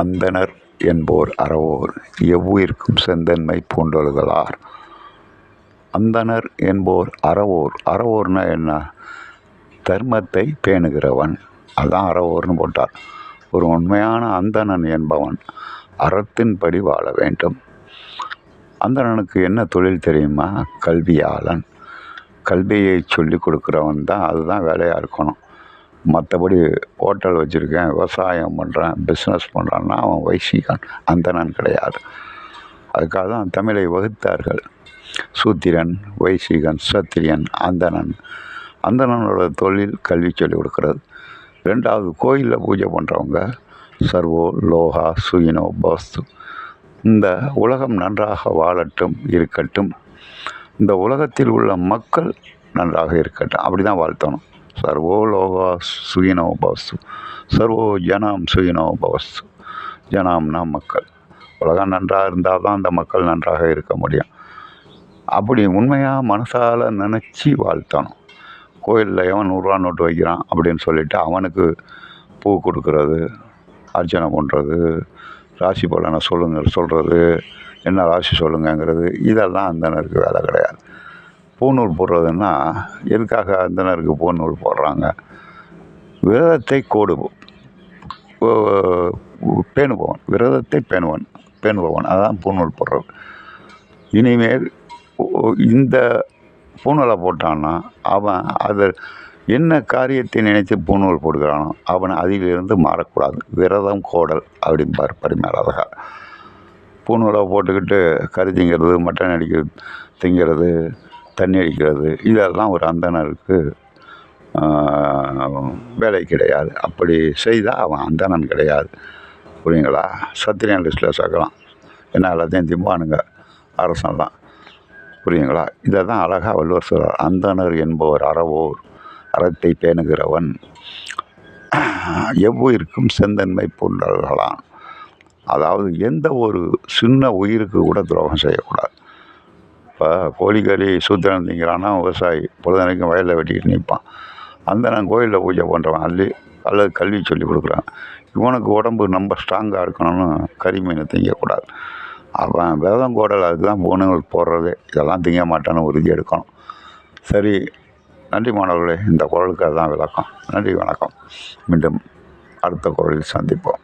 அந்தணர் என்போர் அறவோர் எவ்வுயிர்க்கும் செந்தன்மை பூண்டொழுகலார். அந்தணர் என்போர் அறவோர் அறவோர்னா என்ன? தர்மத்தை பேணுகிறவன். அதான் அறவோர்னு போட்டார். ஒரு உண்மையான அந்தணன் என்பவன் அறத்தின்படி வாழ வேண்டும். அந்தணனுக்கு என்ன தொழில் தெரியுமா? கல்வியாளன். கல்வியை சொல்லி கொடுக்குறவன் தான் அதுதான் வேலையாக இருக்கணும். மற்றபடி ஹோட்டல் வச்சுருக்கேன் விவசாயம் பண்ணுறேன் பிஸ்னஸ் பண்ணுறான்னா அவன் வைசிகன் அந்தணன் கிடையாது. அதுக்காக தான் தமிழை வகுத்தார்கள். சூத்திரன் வைசிகன் சத்திரியன் அந்தணன். அந்தணனோட தொழில் கல்வி சொல்லிக் கொடுக்கிறது. ரெண்டாவது கோயிலில் பூஜை பண்ணுறவங்க சர்வோ லோகா சுயினோ பஸ்து. இந்த உலகம் நன்றாக வாழட்டும் இருக்கட்டும். இந்த உலகத்தில் உள்ள மக்கள் நன்றாக இருக்கட்டும். அப்படி தான் வாழ்த்தணும். சர்வோ லோகா சுயினோ பவஸ்து சர்வோ ஜனாம் சுயினோ பவஸ்து ஜனாம்னா மக்கள். உலகம் நன்றாக இருந்தால் தான் அந்த மக்கள் நன்றாக இருக்க முடியும். அப்படி உண்மையாக மனசால் நினச்சி வாழ்த்தணும். கோயிலில் எவன் நூறுரூவா நோட்டு வைக்கிறான் அப்படின்னு சொல்லிட்டு அவனுக்கு பூ கொடுக்கறது அர்ச்சனை பண்ணுறது ராசி பலனை சொல்லுங்க சொல்கிறது என்ன ராசி சொல்லுங்கங்கிறது இதெல்லாம் அந்தனருக்கு வேலை கிடையாது. பூநூல் போடுறதுன்னா எதுக்காக அந்தனருக்கு பூநூல் போடுறாங்க? விரதத்தை கோடு பேணுபவன். விரதத்தை பேணுவன் பேணுபவன். அதான் பூநூல் போடுறது. இனிமேல் இந்த பூநூலை போட்டான்னா அவன் அதை என்ன காரியத்தை நினைத்து பூநூல் போடுகிறானோ அவன் அதிலிருந்து மாறக்கூடாது. விரதம் கோடல் அப்படிம்பார் பரிமேலழகா பூநூலை போட்டுக்கிட்டு கறி திங்கிறது மட்டன் அடிக்கிறது திங்கிறது தண்ணி அடிக்கிறது இதெல்லாம் ஒரு அந்தணருக்கு வேலை கிடையாது. அப்படி செய்தால் அவன் அந்தணன் கிடையாது. புரியுங்களா? சத்திரியன் லிஸ்ட்டில் சேர்க்கலாம் என்ன எல்லாத்தையும் திம்பானுங்க. அரசன்லாம் புரியுங்களா? இதை தான் அழகாக வள்ளுவர் சொல்கிறார் அந்தணர் என்பவர் அறவோர் அறத்தை பேணுகிறவன். எவ்வுயிருக்கும் செந்தன்மை போன்றவர்களான் அதாவது எந்த ஒரு சின்ன உயிருக்கு கூட துரோகம் செய்யக்கூடாது. இப்போ கோழிக்கறி சூத்திரன் திங்கிறான்னா விவசாயி பொழுதனைக்கும் வயலில் வெட்டிக்கிட்டு நிற்பான். அந்த நான் கோயிலில் பூஜை பண்ணுறவன் அள்ளி அல்லது கல்வி சொல்லி கொடுக்குறான். இவனுக்கு உடம்பு ரொம்ப ஸ்ட்ராங்காக இருக்கணும்னு கறி மீன் திங்கக்கூடாது. அவன் வேதம் கோடல் அதுக்கு தான் பூணுகள் போடுறதே இதெல்லாம் திங்க மாட்டான்னு உறுதி எடுக்கணும். சரி நன்றி மாணவர்களே இந்த குரலுக்கு அதுதான் விளக்கம். நன்றி வணக்கம். மீண்டும் அடுத்த குரலில் சந்திப்போம்.